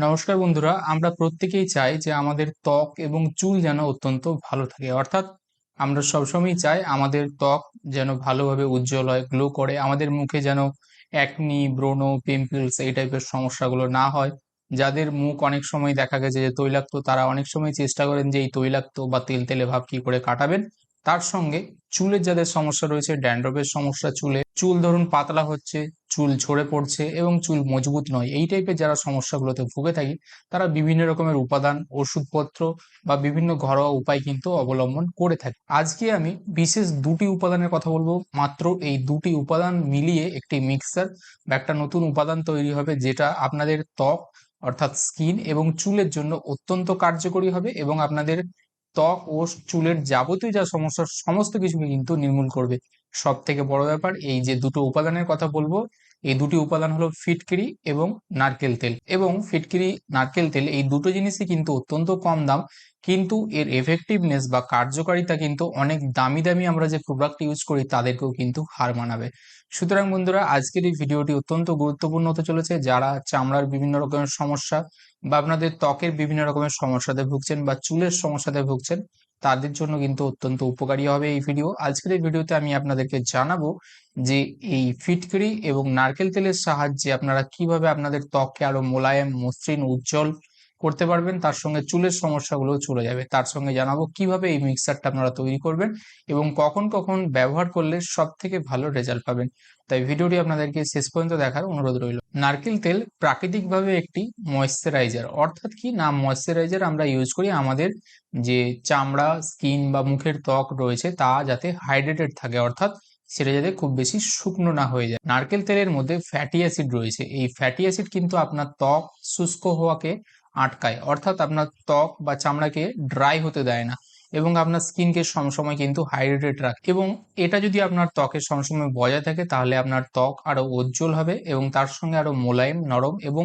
নমস্কার বন্ধুরা, আমরা প্রত্যেকেই চাই যে আমাদের ত্বক এবং চুল যেন অত্যন্ত ভালো থাকে। অর্থাৎ আমরা সবসময় চাই আমাদের ত্বক যেন ভালোভাবে উজ্জ্বল হয়, গ্লো করে, আমাদের মুখে যেন একনি ব্রণ পিম্পলস এই টাইপের সমস্যাগুলো না হয়। যাদের মুখ অনেক সময় দেখা গেছে যে তৈলাক্ত, তারা অনেক সময় চেষ্টা করেন যে এই তৈলাক্ত বা তেল তেলে ভাব কি করে কাটাবেন। তার সঙ্গে চুলের যাদের সমস্যা রয়েছে, ড্যান্ড্রফের সমস্যা, চুলে চুল ধরুন পাতলা হচ্ছে, চুল ঝরে পড়ছে এবং চুল মজবুত নয়, এই টাইপের যারা সমস্যাগুলোতে ভুগে থাকি, তারা বিভিন্ন রকমের উপাদান, ওষুধপত্র বা বিভিন্ন ঘরোয়া উপায় কিন্তু অবলম্বন করে থাকে। আজকে আমি বিশেষ দুটি উপাদানের কথা বলব, মাত্র এই দুটি উপাদান মিলিয়ে একটি মিক্সার বা একটা নতুন উপাদান তৈরি হবে যেটা আপনাদের ত্বক অর্থাৎ স্কিন এবং চুলের জন্য অত্যন্ত কার্যকরী হবে এবং আপনাদের ত্বক ও চুলের যাবতীয় যা সমস্যা সমস্ত কিছুকে কিন্তু নির্মূল করবে। সব থেকে বড় ব্যাপার, এই যে দুটো উপাদানের কথা বলব, এই দুটি উপাদান হলো ফিটকিরি এবং নারকেল তেল। এবং ফিটকিরি, নারকেল তেল এই দুটো জিনিসই কিন্তু অত্যন্ত কম দাম, কিন্তু এর এফেক্টিভনেস বা কার্যকারিতা কিন্তু অনেক দামি দামি আমরা যে প্রোডাক্ট ইউজ করি তাদেরকেও কিন্তু হার মানাবে। সুতরাং বন্ধুরা, আজকের এই ভিডিওটি অত্যন্ত গুরুত্বপূর্ণ হতে চলেছে। যারা চামড়ার বিভিন্ন রকমের সমস্যা বা আপনাদের ত্বকের বিভিন্ন রকমের সমস্যাতে ভুগছেন বা চুলের সমস্যাতে ভুগছেন তাদের জন্য কিন্তু অত্যন্ত উপকারী হবে এই ভিডিও আজকের এই ভিডিওতে আমি আপনাদেরকে জানাব যে এই ফিটকিরি এবং নারকেল তেলের সাহায্যে আপনারা কীভাবে আপনাদের ত্বককে আরও মোলায়েম, মসৃণ, উজ্জ্বল করতে পারবেন, তার সঙ্গে চুলের সমস্যাগুলো চলে যাবে। তার সঙ্গে জানাব কীভাবে এই মিক্সারটা আপনারা তৈরি করবেন এবং কখন কখন ব্যবহার করলে সব থেকে ভালো রেজাল্ট পাবেন। তাই ভিডিওটি আপনাদেরকে শেষ পর্যন্ত দেখার অনুরোধ রইল। নারকেল তেল প্রাকৃতিকভাবে একটি ময়েশ্চারাইজার অর্থাৎ কি না ময়েশ্চারাইজার আমরা ইউজ করি? আমাদের যে চামড়া স্কিন বা মুখের ত্বক রয়েছে তা যাতে হাইড্রেটেড থাকে, অর্থাৎ সেটা যাতে খুব বেশি শুকনো না হয়ে যায়। নারকেল তেলের মধ্যে ফ্যাটি অ্যাসিড রয়েছে। এই ফ্যাটি অ্যাসিড কিন্তু আপনার ত্বক শুষ্ক হওয়াকে আটকায়। অর্থাৎ আপনার ত্বক বা চামড়াকে ড্রাই হতে দেয় না এবং আপনার স্কিনকে সবসময় কিন্তু হাইড্রেটেড রাখে। এবং এটা যদি আপনার ত্বকের সবসময় বজায় থাকে, তাহলে আপনার ত্বক আরও উজ্জ্বল হবে এবং তার সঙ্গে আরও মোলায়েম, নরম এবং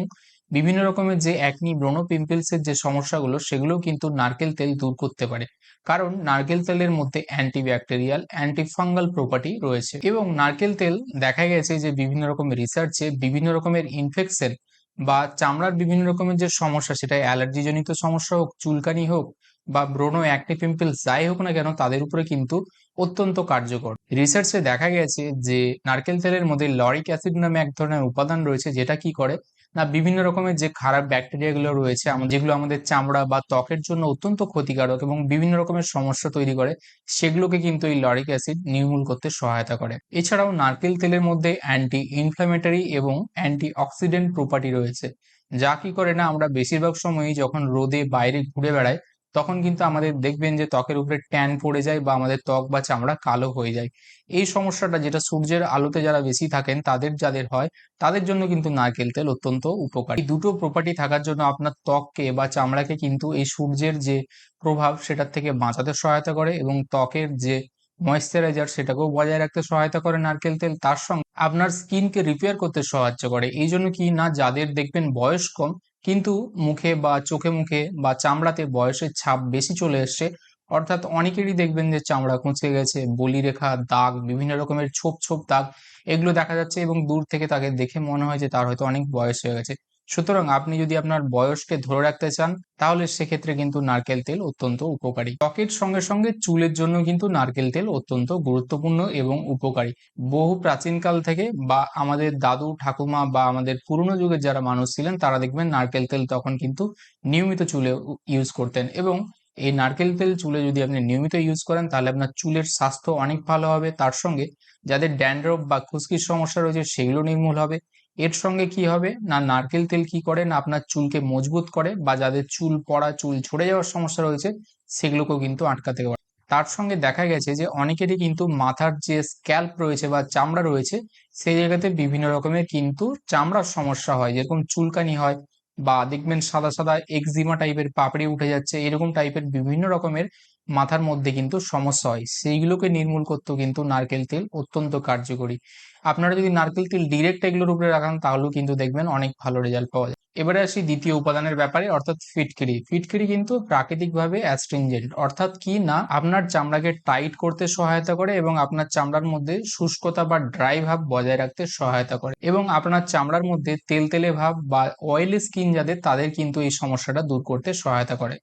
বিভিন্ন রকমের যে একনি ব্রণ পিম্পলসের যে সমস্যাগুলো সেগুলো কিন্তু নারকেল তেল দূর করতে পারে। কারণ নারকেল তেলের মধ্যে অ্যান্টিব্যাকটেরিয়াল অ্যান্টিফাঙ্গাল প্রপার্টি রয়েছে। এবং নারকেল তেল দেখা গেছে যে বিভিন্ন রকমের রিসার্চে বিভিন্ন রকমের ইনফেকশন বা চামড়ার বিভিন্ন রকমের যে সমস্যা, সেটা অ্যালার্জি জনিত সমস্যা হোক, চুলকানি হোক বা ব্রণ অ্যাক্টি পিম্পল যাই হোক না কেন, তাদের উপরে কিন্তু অত্যন্ত কার্যকর। রিসার্চে দেখা গেছে যে, নারকেল তেলের মধ্যে লরিক অ্যাসিড নামে এক ধরনের উপাদান রয়েছে, যেটা কি করে? না, বিভিন্ন রকমের যে খারাপ ব্যাকটেরিয়াগুলো রয়েছে যেগুলো আমাদের চামড়া বা ত্বকের জন্য অত্যন্ত ক্ষতিকারক এবং বিভিন্ন রকমের সমস্যা তৈরি করে, সেগুলোকে কিন্তু এই লরিক অ্যাসিড নির্মূল করতে সহায়তা করে। এছাড়াও নারকেল তেলের মধ্যে অ্যান্টি ইনফ্ল্যামেটারি এবং অ্যান্টি অক্সিডেন্ট প্রপার্টি রয়েছে, যা কি করে না, আমরা বেশিরভাগ সময়ই যখন রোদে বাইরে ঘুরে বেড়াই তখন কিন্তু আমাদের দেখবেন যে ত্বকের উপরে ট্যান পড়ে যায় বা আমাদের ত্বক বা চামড়া কালো হয়ে যায়। এই সমস্যাটা যেটা সূর্যের আলোতে যারা বেশি থাকেন, তাদের যাদের হয়, তাদের জন্য কিন্তু নারকেল তেল অত্যন্ত উপকারী। দুটো প্রপার্টি থাকার জন্য আপনার ত্বককে বা চামড়াকে কিন্তু এই সূর্যের যে প্রভাব, সেটার থেকে বাঁচাতে সহায়তা করে এবং ত্বকের যে ময়েশ্চারাইজার সেটাকেও বজায় রাখতে সহায়তা করে নারকেল তেল। তার সঙ্গে আপনার স্কিনকে রিপেয়ার করতে সাহায্য করে। এই জন্য কি না, যাদের দেখবেন বয়স কম কিন্তু মুখে বা চোখে মুখে বা চামড়াতে বয়সের ছাপ বেশি চলে এসছে। অর্থাৎ অনেকেরই দেখবেন যে চামড়া কুঁচকে গেছে বলি রেখা দাগ, বিভিন্ন রকমের ছোপ ছোপ দাগ, এগুলো দেখা যাচ্ছে এবং দূর থেকে তাকে দেখে মনে হয় যে তার হয়তো অনেক বয়স হয়ে গেছে। সুতরাং আপনি যদি আপনার বয়সকে ধরে রাখতে চান, তাহলে সেক্ষেত্রে কিন্তু নারকেল তেল অত্যন্ত উপকারী। ত্বকের সঙ্গে সঙ্গে চুলের জন্য কিন্তু নারকেল তেল অত্যন্ত গুরুত্বপূর্ণ এবং উপকারী। বহু প্রাচীনকাল থেকে বা আমাদের দাদু, ঠাকুমা বা আমাদের পুরনো যুগের যারা মানুষ ছিলেন, তারা দেখবেন নারকেল তেল তখন কিন্তু নিয়মিত চুলে ইউজ করতেন এবং এই নারকেল তেল চুলে যদি আপনি নিয়মিত ইউজ করেন, তাহলে আপনার চুলের স্বাস্থ্য অনেক ভালো হবে। তার সঙ্গে যাদের ড্যান্ড্রফ বা খুশকির সমস্যা রয়েছে, সেগুলো নির্মূল হবে। এর সঙ্গে কি হবে? না, নারকেল তেল কি করে? না, আপনার চুলকে মজবুত করে বা যাদের চুল পড়া, চুল ঝরে যাওয়ার সমস্যা রয়েছে, সেগুলোকেও কিন্তু আটকাতে পারে। তার সঙ্গে দেখা গেছে যে, অনেকেরই কিন্তু মাথার যে স্ক্যাল্প রয়েছে বা চামড়া রয়েছে, সেই জায়গাতে বিভিন্ন রকমের কিন্তু চামড়ার সমস্যা হয়। যেরকম চুলকানি হয় বা দেখবেন সাদা সাদা এক্সিমা টাইপের পাপড়ি উঠে যাচ্ছে এরকম টাইপের বিভিন্ন রকমের মাথার মধ্যে কিন্তু সমস্যা হয়। সেইগুলোকে নির্মূল করতেও কিন্তু নারকেল তেল অত্যন্ত কার্যকরী। আপনারা যদি নারকেল তেল ডিরেক্ট এগুলোর উপরে রাখান, তাহলেও কিন্তু দেখবেন অনেক ভালো রেজাল্ট পাওয়া যায়। এবারে আসি দ্বিতীয় উপাদানের ব্যাপারে, অর্থাৎ ফিটকিরি ফিটকিরি কিন্তু প্রাকৃতিকভাবে অ্যাস্ট্রিনজেন্ট অর্থাৎ কি না, আপনার চামড়াকে টাইট করতে সহায়তা করে এবং আপনার চামড়ার মধ্যে শুষ্কতা বা ড্রাই ভাব বজায় রাখতে সহায়তা করে। এবং আপনার চামড়ার মধ্যে তেলতেলে ভাব বা অয়েলি স্কিন যাদের, তাদের কিন্তু এই সমস্যাটা দূর করতে সহায়তা করে।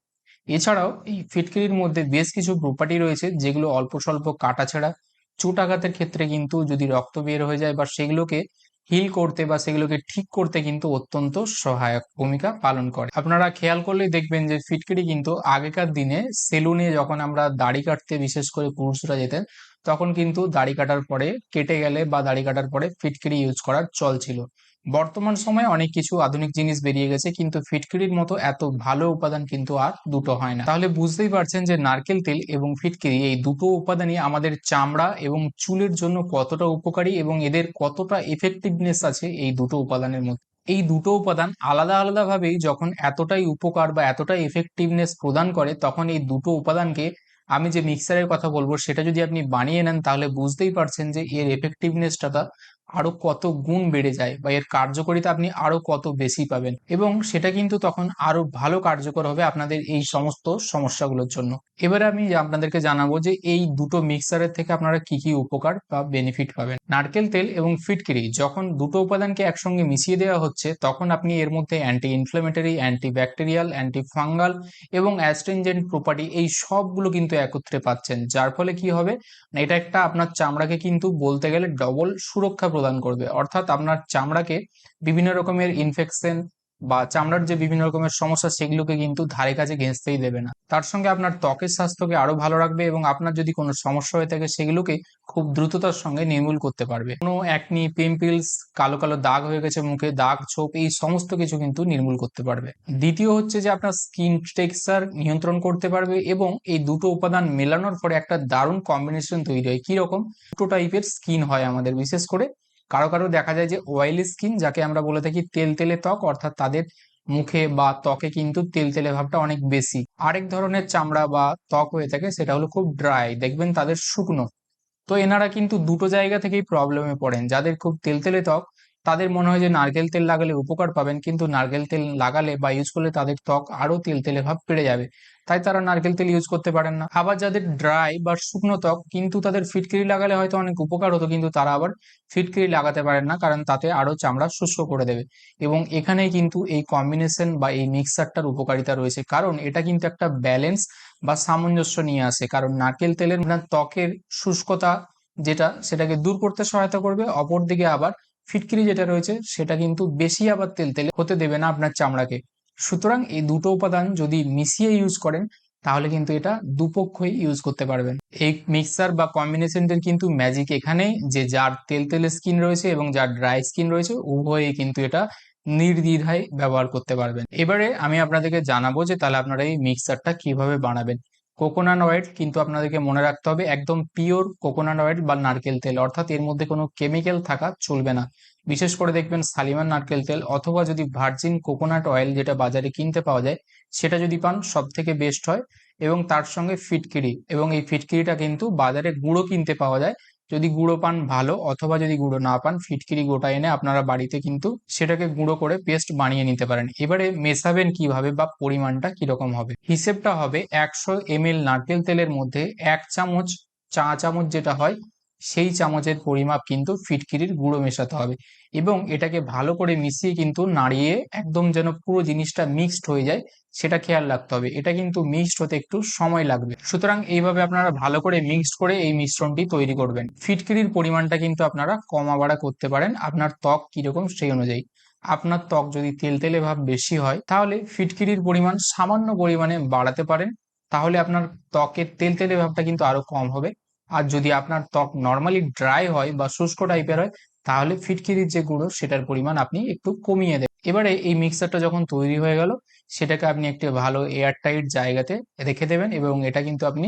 এছাড়াও এই ফিটকিরির মধ্যে বেশ কিছু প্রপার্টি রয়েছে, যেগুলো অল্প স্বল্প কাটাছেঁড়া চোট আঘাতের ক্ষেত্রে কিন্তু যদি রক্ত বের হয়ে যায় বা সেগুলোকে হিল করতে বা সেগুলোকে ঠিক করতে কিন্তু অত্যন্ত সহায়ক ভূমিকা পালন করে। আপনারা খেয়াল করলেই দেখবেন যে ফিটকিরি কিন্তু আগেকার দিনে সেলুনে যখন আমরা দাড়ি কাটতে বিশেষ করে পুরুষরা যেতেন, তখন কিন্তু দাড়ি কাটার পরে কেটে গেলে বা দাড়ি কাটার পরে ফিটকিরি ইউজ করার চল ছিল। বর্তমান সময়ে অনেক কিছু আধুনিক জিনিস বেরিয়ে গেছে, কিন্তু ফিটকিরির মতো এত ভালো উপাদান কিন্তু আর দুটো হয় না। তাহলে বুঝতেই পারছেন যে নারকেল তেল এবং ফিটকিরি এই দুটো উপাদানই আমাদের চামড়া এবং চুলের জন্য কতটা উপকারী এবং এদের কতটা এফেক্টিভনেস আছে এই দুটো উপাদানের মধ্যে। এই দুটো উপাদান আলাদা আলাদা ভাবেই যখন এতটাই উপকার বা এতটাই এফেক্টিভনেস প্রদান করে, তখন এই দুটো উপাদানকে আমি যে মিক্সারের কথা বলব, সেটা যদি আপনি বানিয়ে নেন, তাহলে বুঝতেই পারছেন যে এর এফেক্টিভনেসটা আরও কত গুণ বেড়ে যায় বা এর কার্যকারিতা আপনি আরও কত বেশি পাবেন। এবং সেটা কিন্তু তখন আরও ভালো কার্যকর হবে আপনাদের এই সমস্ত সমস্যাগুলোর জন্য। এবারে আমি আপনাদেরকে জানাব যে এই দুটো মিক্সারের থেকে আপনারা কি কি উপকার বা বেনিফিট পাবেন। নারকেল তেল এবং ফিটকিরি যখন দুটো উপাদানকে একসঙ্গে মিশিয়ে দেওয়া হচ্ছে, তখন আপনি এর মধ্যে anti inflammatory anti bacterial anti fungal এবং অ্যাস্ট্রিনজেন্ট প্রপার্টি এই সবগুলো কিন্তু একত্রে পাচ্ছেন। যার ফলে কি হবে? এটা একটা আপনার চামড়াকে কিন্তু বলতে গেলে ডবল সুরক্ষা প্রদান করবে। অর্থাৎ আপনার চামড়াকে বিভিন্ন রকমের ইনফেকশন বা চামড়ার যে বিভিন্ন রকমের সমস্যা, সেগুলোকে কিন্তু ধারে কাছে ঘেঁচতেই দেবে না। তার সঙ্গে আপনার ত্বকের স্বাস্থ্যকে আরও ভালো রাখবে এবং আপনার যদি কোনো সমস্যা হয়ে থাকে, সেগুলোকে খুব দ্রুততার সঙ্গে নির্মূল করতে পারবে। কোনো একনি পিম্পলস কালো কালো দাগ হয়ে গেছে মুখে, দাগ, ছোপ, এই সমস্ত কিছু কিন্তু নির্মূল করতে পারবে। দ্বিতীয় হচ্ছে যে আপনার স্কিন টেক্সচার নিয়ন্ত্রণ করতে পারবে এবং এই দুটো উপাদান মেলানোর পরে একটা দারুণ কম্বিনেশন তৈরি হয়। কীরকম? দুটো টাইপের স্কিন হয় আমাদের, বিশেষ করে কারও কারও দেখা যায় যে অয়েলি স্কিন যাকে আমরা বলে থাকি তেল তেলে ত্বক, অর্থাৎ তাদের মুখে বা ত্বকে কিন্তু তেল তেলে ভাবটা অনেক বেশি। আরেক ধরনের চামড়া বা ত্বক হয়ে থাকে, সেটা হলো খুব ড্রাই দেখবেন তাদের শুকনো। তো এনারা কিন্তু দুটো জায়গা থেকেই প্রবলেমে পড়েন, যাদের খুব তেলতেলে ত্বক তাদের মনে হয় যে নারকেল তেল লাগালে উপকার পাবেন, কিন্তু নারকেল তেল লাগালে বা ইউজ করলে তাদের ত্বক আরও তেল তেলতেলে ভাব বেড়ে যাবে। তাই তারা নারকেল তেল ইউজ করতে পারেন না। আবার যাদের ড্রাই বা শুকনো ত্বক, কিন্তু তাদের ফিটকিরি লাগালে হয়তো অনেক উপকার হতো, কিন্তু তারা আবার ফিটকিরি লাগাতে পারেন না, কারণ তাতে আরও চামড়া শুষ্ক করে দেবে। এবং এখানেই কিন্তু এই কম্বিনেশন বা এই মিক্সারটার উপকারিতা রয়েছে, কারণ এটা কিন্তু একটা ব্যালেন্স বা সামঞ্জস্য নিয়ে আসে। কারণ নারকেল তেলের ত্বকের শুষ্কতা যেটা, সেটাকে দূর করতে সহায়তা করবে, অপরদিকে আবার ফিটকিরি যেটা রয়েছে, সেটা কিন্তু বেশি আবার তেল তেলে হতে দেবে না আপনার চামড়াকে। সুতরাং এই দুটো উপাদান যদি মিশিয়ে ইউজ করেন, তাহলে কিন্তু এটা দুপক্ষই ইউজ করতে পারবেন। এই মিক্সার বা কম্বিনেশনটার কিন্তু ম্যাজিক এখানে, যে যার তেল তেলে স্কিন রয়েছে এবং যার ড্রাই স্কিন রয়েছে উভয়ই কিন্তু এটা নির্দ্বিধায় ব্যবহার করতে পারবেন। এবারে আমি আপনাদেরকে জানাব যে তাহলে আপনারা এই মিক্সারটা কীভাবে বানাবেন। কোকোনাট অয়েল কিন্তু আপনাদেরকে মনে রাখতে হবে, একদম পিওর কোকোনাট অয়েল বা নারকেল তেল। অর্থাৎ এর মধ্যে কোনো কেমিক্যাল থাকা চলবে না। বিশেষ করে দেখবেন সালিমান নারকেল তেল অথবা যদি ভার্জিন কোকোনাট অয়েল যেটা বাজারে কিনতে পাওয়া যায়, সেটা যদি পান সব থেকে বেস্ট হয়। এবং তার সঙ্গে ফিটকিরি, এবং এই ফিটকিরিটা কিন্তু বাজারে গুঁড়ো কিনতে পাওয়া যায়। যদি গুঁড়ো পান ভালো, অথবা যদি গুঁড়ো না পান, ফিটকিরি গোটা এনে আপনারা বাড়িতে কিন্তু সেটাকে গুঁড়ো করে পেস্ট বানিয়ে নিতে পারেন। এবারে মেশাবেন কীভাবে বা পরিমাণটা কীরকম হবে? হিসেবটা হবে একশো এম নারকেল তেলের মধ্যে এক চামচ চা চামচ যেটা হয় সেই চামচের পরিমাপ কিন্তু ফিটকিরির গুঁড়ো মেশাতে হবে এবং এটাকে ভালো করে মিশিয়ে কিন্তু নাড়িয়ে একদম যেন পুরো জিনিসটা মিক্সড হয়ে যায়, সেটা খেয়াল রাখতে হবে। এটা কিন্তু মিক্সড হতে একটু সময় লাগবে। সুতরাং এইভাবে আপনারা ভালো করে মিক্সড করে এই মিশ্রণটি তৈরি করবেন। ফিটকিরির পরিমাণটা কিন্তু আপনারা কমা বাড়া করতে পারেন, আপনার ত্বক কীরকম সেই অনুযায়ী। আপনার ত্বক যদি তেলতেলে ভাব বেশি হয়, তাহলে ফিটকিরির পরিমাণ সামান্য পরিমাণে বাড়াতে পারেন, তাহলে আপনার ত্বকের তেল তেলতেলে ভাবটা কিন্তু আরও কম হবে। আর যদি আপনার ত্বক নর্মালি ড্রাই হয় বা শুষ্ক টাইপের হয়, তাহলে ফিটকিরির যে গুঁড়ো, সেটার পরিমাণ আপনি একটু কমিয়ে দেবেন। এবারে এই মিক্সারটা যখন তৈরি হয়ে গেল, সেটাকে আপনি একটি ভালো এয়ার টাইট জায়গাতে রেখে দেবেন এবং এটা কিন্তু আপনি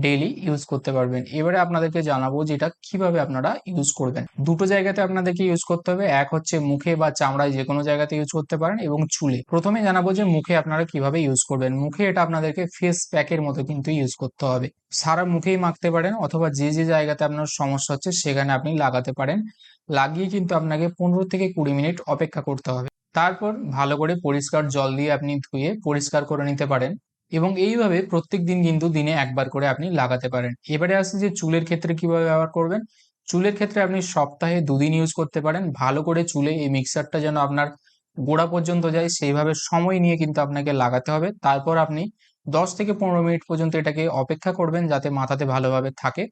ডেইলি ইউজ করতে পারবেন। এবারে আপনাদেরকে জানাব যে এটা কীভাবে আপনারা ইউজ করবেন। দুটো জায়গাতে আপনাদেরকে ইউজ করতে হবে। এক হচ্ছে মুখে বা চামড়ায় যে কোনো জায়গাতে ইউজ করতে পারেন এবং চুলে। প্রথমে জানাব যে মুখে আপনারা কীভাবে ইউজ করবেন। মুখে এটা আপনাদেরকে ফেস প্যাকের মতো কিন্তু ইউজ করতে হবে। সারা মুখেই মাখতে পারেন অথবা যে যে জায়গাতে আপনার সমস্যা হচ্ছে সেখানে আপনি লাগাতে পারেন। লাগিয়ে কিন্তু আপনাকে পনেরো থেকে কুড়ি মিনিট অপেক্ষা করতে হবে। তারপর ভালো করে পরিষ্কার জল দিয়ে আপনি ধুয়ে পরিষ্কার করে নিতে পারেন। এবং এইভাবে প্রত্যেক দিন কিন্তু দিনে একবার করে আপনি লাগাতে পারেন। এবারে আসছে যে চুলের ক্ষেত্রে কীভাবে ব্যবহার করবেন? চুলের ক্ষেত্রে আপনি সপ্তাহে দুদিন ইউজ করতে পারেন। ভালো করে চুলে এই মিক্সারটা যেন আপনার গোড়া পর্যন্ত যায়, সেইভাবে সময় নিয়ে কিন্তু আপনাকে লাগাতে হবে। তারপর আপনি দশ থেকে পনেরো মিনিট পর্যন্ত এটাকে অপেক্ষা করবেন যাতে মাথাতে ভালোভাবে থাকে।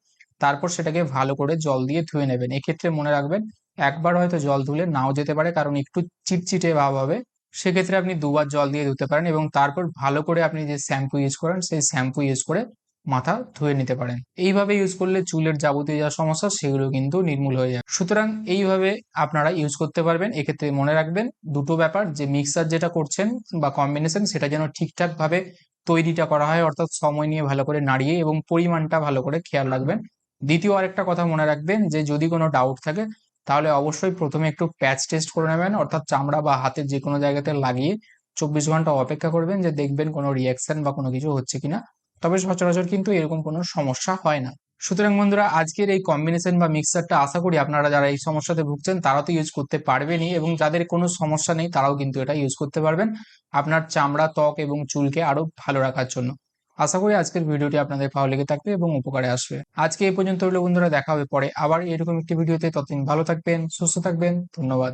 তারপর সেটাকে ভালো করে জল দিয়ে ধুয়ে নেবেন। এক্ষেত্রে মনে রাখবেন, একবার হয়তো জল ধুলে নাও যেতে পারে, কারণ একটু চিটচিটে ভাব হবে। সেক্ষেত্রে আপনি দুবার জল দিয়ে ধুতে পারেন এবং তারপর ভালো করে আপনি যে শ্যাম্পু ইউজ করেন, সেই শ্যাম্পু ইউজ করে মাথা ধুয়ে নিতে পারেন। এইভাবে ইউজ করলে চুলের যাবতীয় যা সমস্যা, সেগুলো কিন্তু নির্মূল হয়ে যায়। সুতরাং এইভাবে আপনারা ইউজ করতে পারবেন। এক্ষেত্রে মনে রাখবেন, দুটো ব্যাপার, যে মিক্সার যেটা করছেন বা কম্বিনেশন সেটা যেন ঠিকঠাক ভাবে তৈরিটা করা হয়, অর্থাৎ সময় নিয়ে ভালো করে নাড়িয়ে এবং পরিমাণটা ভালো করে খেয়াল রাখবেন। দ্বিতীয় আরেকটা কথা মনে রাখবেন, যে যদি কোনো ডাউট থাকে তাহলে অবশ্যই প্রথমে একটু প্যাচ টেস্ট করে নেবেন, অর্থাৎ চামড়া বা হাতের যে কোনো জায়গাতে লাগিয়ে চব্বিশ ঘণ্টা অপেক্ষা করবেন যে দেখবেন কোনো রিয়াকশন বা কোনো কিছু হচ্ছে কিনা। তবে সচরাচর কিন্তু এরকম কোনো সমস্যা হয় না। সুতরাং বন্ধুরা, আজকের এই কম্বিনেশন বা মিক্সারটা আশা করি আপনারা যারা এই সমস্যাতে ভুগছেন তারা তো ইউজ করতে পারবেনই এবং যাদের কোনো সমস্যা নেই, তারাও কিন্তু এটা ইউজ করতে পারবেন। আপনার চামড়া, ত্বক এবং চুলকে আরও ভালো রাখার জন্য। আশা করি আজকের ভিডিওটি আপনাদের ভালো লেগে থাকবে এবং উপকারে আসবে। আজকে এই পর্যন্ত হলো বন্ধুরা, দেখা হবে পরে আবার এরকম একটি ভিডিওতে। ততদিন ভালো থাকবেন, সুস্থ থাকবেন, ধন্যবাদ।